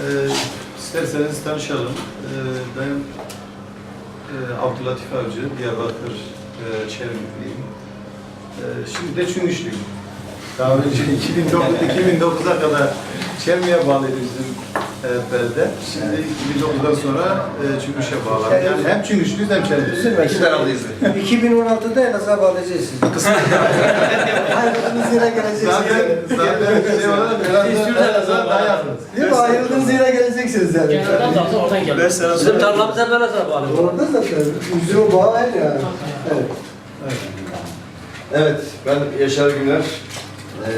Ee, isterseniz tanışalım. Ee, ben e, Abdülatif Avcı, Diyarbakır e, Çermikliyim. Ee, şimdi de Çüngüşlüyüm. Daha önce 2009, 2009'a kadar Çermi'ye bağlıydı bizim e, belde. Şimdi 2009'dan sonra e, Çüngüş'e bağlandı. Yani hem Çüngüşlüyüz hem Çermi'yiz. İki taraflıyız. 2016'da Elazığ'a bağlayacağız sizi. Ayrıldığınız yere geleceksiniz. Zaten, zaten şey olarak Elazığ'a daha yakınız. Değil mi? Ayrıldığınız yere geleceksiniz yani. Genelden zaten oradan geldi. Bizim tarlamız hep Elazığ'a bağlı. Orada zaten. Ucu bağ aynı yani. Evet. Evet, ben Yaşar Güler. Ee,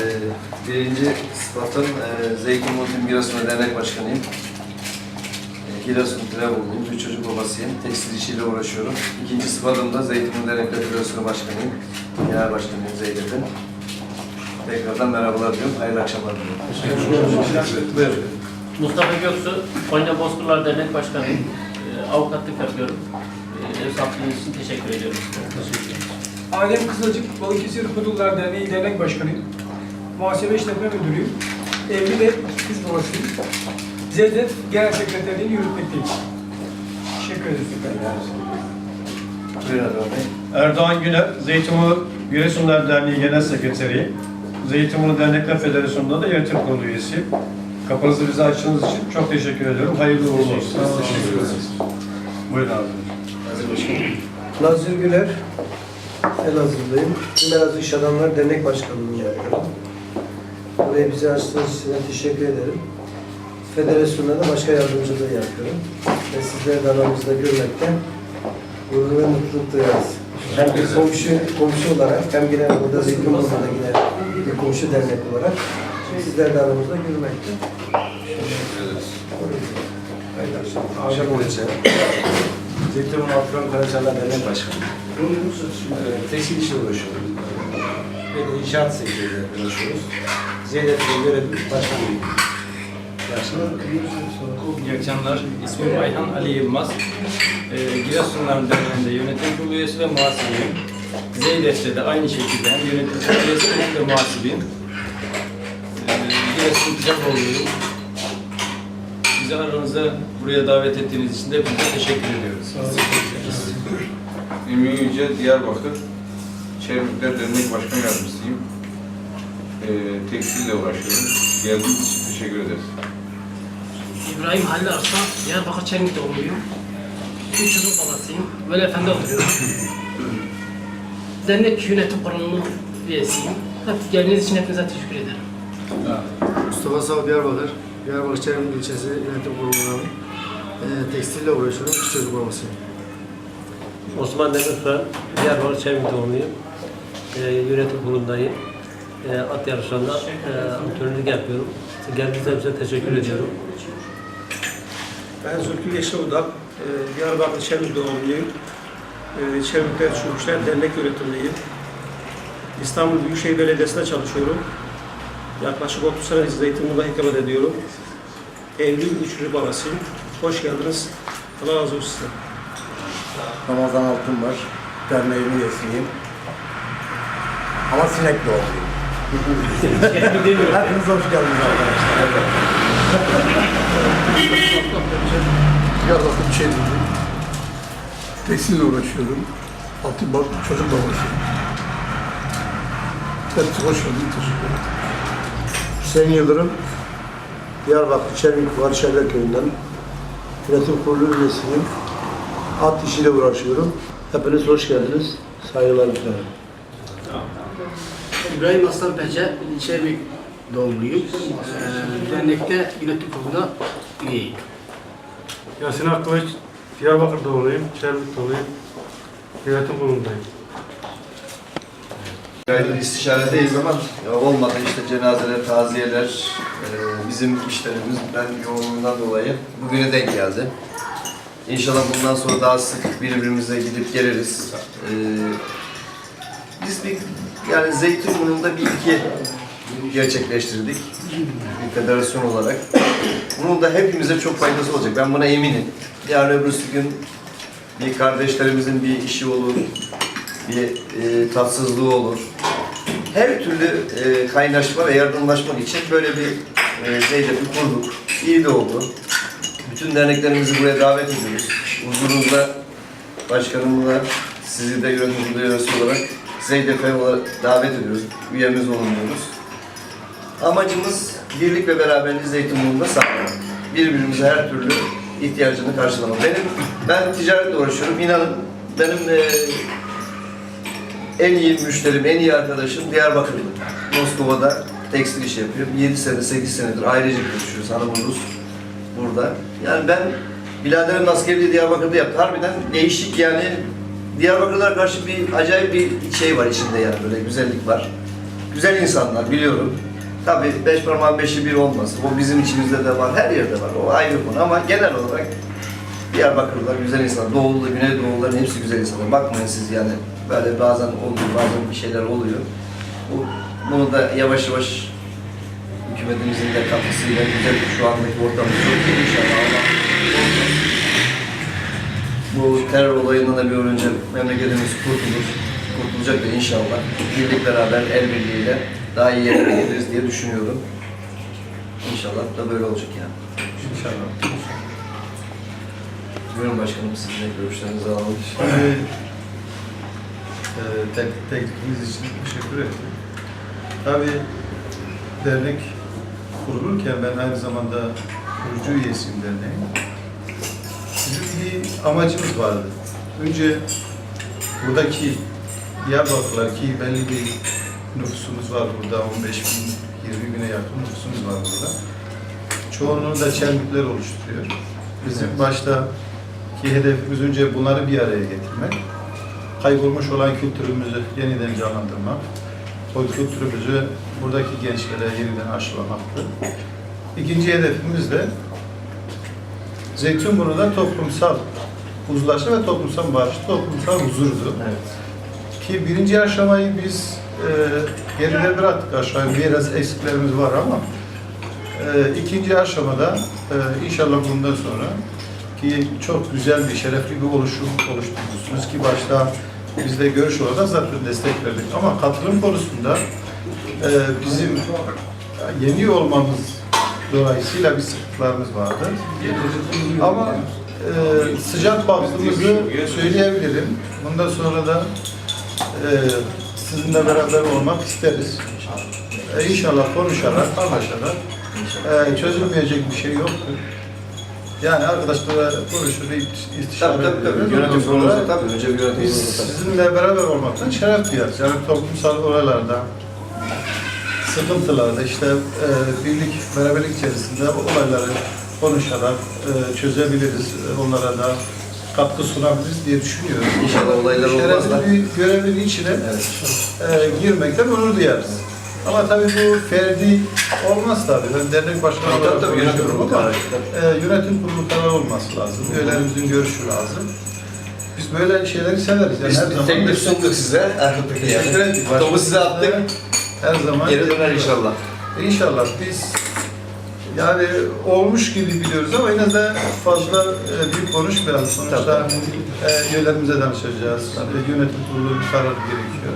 birinci sıfatım e, Zeytin Multim Giresun Dernek Başkanıyım. E, Giresun Tirebolu'yum, bir çocuk babasıyım. Tekstil işiyle uğraşıyorum. İkinci sıfatım da Zeytin Dernekler Federasyonu Başkanıyım. Genel Başkanıyım Zeynep'in. Tekrardan merhabalar diyorum, hayırlı akşamlar diliyorum. Buyurun. Mustafa Göksu, Konya Bozkırlar Dernek Başkanıyım. Ee, avukatlık yapıyorum. Ee, ev sahipliğiniz için teşekkür ediyorum size. Alem Kısacık Balıkesir Hudullar Derneği Dernek Başkanıyım. Muhasebe İşletme Müdürüyüm. Evli ve kız babasıyım. ZDF Genel Sekreterliğini yürütmekteyim. Teşekkür ederiz. Buyurun Erdoğan Güler, Zeytinburnu Giresunlar Derneği Genel Sekreteri, Zeytinburnu Dernekler Federasyonu'nda da yönetim kurulu üyesi. Kapınızı bize açtığınız için çok teşekkür ediyorum. Hayırlı uğurlu olsun. Teşekkür ederiz. Buyurun abi. Nazır Güler. Elazığ'dayım. Elazığ İş Adamları Dernek Başkanlığı'nı yapıyorum. Burayı bize açtığınız için teşekkür ederim. Federasyonda da başka yardımcılığı yapıyorum. Ve sizleri de aramızda görmekten gurur ve mutluluk duyarız. Hem bir komşu, komşu olarak hem yine burada Zeytinburnu'da yine bir komşu dernek olarak sizleri de aramızda görmekten. Akşam olacak. Zeytinburnu Afyon Karacalar Dernek Başkanı. Ee, tekstil işle uğraşıyorum. Ee, Ve de inşaat sektörüyle uğraşıyoruz. Zeynep'in görevi başkanıyım. Başkanım. İyi akşamlar. İsmim Ayhan Ali Yılmaz. Ee, Giresunlar Derneği'nde yönetim kurulu üyesi ve muhasebeyim. Zeydef'te de aynı şekilde hem yönetim kurulu üyesi hem de muhasebeyim. Ee, Giresun Ticaroğlu'yum. Bizi aranıza buraya davet ettiğiniz için de hepinize teşekkür ediyoruz. Emin Yüce, Diyarbakır Çevrikler Dernek Başkan Yardımcısıyım. Ee, tekstille uğraşıyorum. Geldiğiniz için teşekkür ederiz. İbrahim Halil Arslan, Diyarbakır Çermik doğumluyum. Üç çocuk babasıyım. Böyle efendi oturuyorum. Dernek yönetim kurulunun üyesiyim. Hep geldiğiniz için hepinize teşekkür ederim. Mustafa Sağ Diyarbakır. Diyarbakır Çermik ilçesi yönetim kurulundan e, tekstille uğraşıyorum. Üç çocuk babasıyım. Osman Demirsoy, Diyarbakır Çevik doğumluyum. Ee, yönetim kurulundayım. Ee, at yarışlarında e, antrenörlük yapıyorum. Geldiğiniz için teşekkür ediyorum. Ben Zülkü Yeşiludak, Diyarbakır Çevik doğumluyum. Çevikler Çocuklar Dernek Yönetimliyim. İstanbul Büyükşehir Belediyesi'nde çalışıyorum. Yaklaşık 30 sene Zeytinburnu'da ikamet ediyorum. Evli üç çocuk babasıyım. Hoş geldiniz. Allah razı olsun size. Ramazan Altın var. Derneğin üyesiyim. Ama sinek doğumluyum. Hepiniz hoş geldiniz arkadaşlar. Diyarbakır Çevrili. Tekstille uğraşıyorum. Altı bak çocuk babası. Hepsi hoş geldin. Teşekkür ederim. Hüseyin Yıldırım. Diyarbakır Çermik Varşehirler Köyü'nden yönetim kurulu üyesiyim. At işiyle uğraşıyorum. Hepiniz hoş geldiniz. Saygılar sunarım. İbrahim Aslan Pece, Çermik doğumluyum. Ee, dernekte yönetim kurulunda üyeyim. Yasin Akkılıç, Diyarbakır doğumluyum, Çermik doğumluyum. Yönetim kurulundayım. Aydır istişaredeyiz ama ya olmadı işte cenazeler, taziyeler, e, bizim işlerimiz ben yoğunluğundan dolayı bugüne denk geldi. İnşallah bundan sonra daha sık birbirimize gidip geliriz. E, biz bir yani Zeytinburnu'nda bir iki gerçekleştirdik bir federasyon olarak. Bunun da hepimize çok faydası olacak. Ben buna eminim. Yarın öbürsü gün bir kardeşlerimizin bir işi olur, bir e, tatsızlığı olur. Her türlü e, kaynaşma ve yardımlaşmak için böyle bir e, zeydepi kurduk. iyi de oldu. Bütün derneklerimizi buraya davet ediyoruz. Huzurunuzda başkanımla sizi de yönetim kurulu üyesi olarak ZDF davet ediyoruz. Üyemiz olun diyoruz. Amacımız birlik ve beraberliği Zeytinburnu'nda sağlamak. Birbirimize her türlü ihtiyacını karşılamak. Benim, ben ticaretle uğraşıyorum. İnanın benim eee, en iyi müşterim, en iyi arkadaşım Diyarbakırlı. Moskova'da tekstil işi yapıyor. 7 sene, 8 senedir ailecek görüşüyoruz. Hanımı Rus burada. Yani ben biraderim askerliği Diyarbakır'da yaptı. Harbiden değişik yani Diyarbakırlılar karşı bir acayip bir şey var içinde yani böyle güzellik var. Güzel insanlar biliyorum. Tabii beş parmağın beşi bir olmaz. O bizim içimizde de var, her yerde var. O ayrı konu ama genel olarak Diyarbakırlılar güzel insanlar. Doğulu, Güneydoğulların hepsi güzel insanlar. Bakmayın siz yani böyle bazen oluyor, bazen bir şeyler oluyor. Bu, bunu da yavaş yavaş hükümetimizin de katkısıyla güzel şu andaki ortamımız çok iyi inşallah. Allah. Bu terör olayından da bir önce memleketimiz kurtulur. Kurtulacak da inşallah. Birlik beraber, el birliğiyle daha iyi yerlere geliriz diye düşünüyorum. İnşallah da böyle olacak yani. İnşallah. Buyurun başkanım sizin de görüşlerinizi alalım. Şimdi e, tek, teklifiniz için teşekkür ederim. Tabii dernek kurulurken ben aynı zamanda kurucu üyesiyim derneğin. Bir amacımız vardı. Önce buradaki Diyarbakırlar ki belli bir nüfusumuz var burada, 15 bin, 20 bine yakın nüfusumuz var burada. Çoğunluğu da Çelmikler oluşturuyor. Bizim başta ki hedefimiz önce bunları bir araya getirmek. Kaybolmuş olan kültürümüzü yeniden canlandırmak. O kültürümüzü buradaki gençlere yeniden aşılamaktı. İkinci hedefimiz de Zeytinburnu'da toplumsal uzlaşı ve toplumsal barış, toplumsal huzurdu. Ki birinci aşamayı biz e, geride bıraktık aşağı. Biraz eksiklerimiz var ama e, ikinci aşamada e, inşallah bundan sonra ki çok güzel bir, şerefli bir oluşum oluşturmuşsunuz ki başta biz de görüş olarak zaten destek verdik. Ama katılım konusunda e, bizim yeni olmamız dolayısıyla bir sıkıntılarımız vardı. Ama e, sıcak baktığımızı söyleyebilirim. Bundan sonra da e, sizinle beraber olmak isteriz. E, inşallah konuşarak, anlaşarak e, çözülmeyecek bir şey yoktur. Yani arkadaşlarla konuşur, istişare Tabii tabii tabii. Yönetim kurulunda tabii. Önce bir yönetim kurulunda sizinle beraber olmaktan şeref duyarız. Yani toplumsal olaylarda, sıkıntılarda işte e, birlik, beraberlik içerisinde olayları konuşarak e, çözebiliriz. Onlara da katkı sunabiliriz diye düşünüyorum. İnşallah olaylar olmaz da. Bir görevin içine e, girmekten onur duyarız. Ama tabii bu ferdi olmaz tabii. Ben dernek başkanı Tabii, olarak tabii, yönetim konuşuyorum kurulu ama e, yönetim kurulu kararı olması lazım. Üyelerimizin görüşü lazım. Biz böyle şeyleri severiz. Yani Biz her zaman teklif sunduk size. Teşekkür ettik. Topu size attık. Her zaman Geri döner inşallah. İnşallah biz yani olmuş gibi biliyoruz ama yine de fazla e, büyük konuşmayalım. Sonuçta e, üyelerimize danışacağız. E, yönetim kurulu bir karar gerekiyor.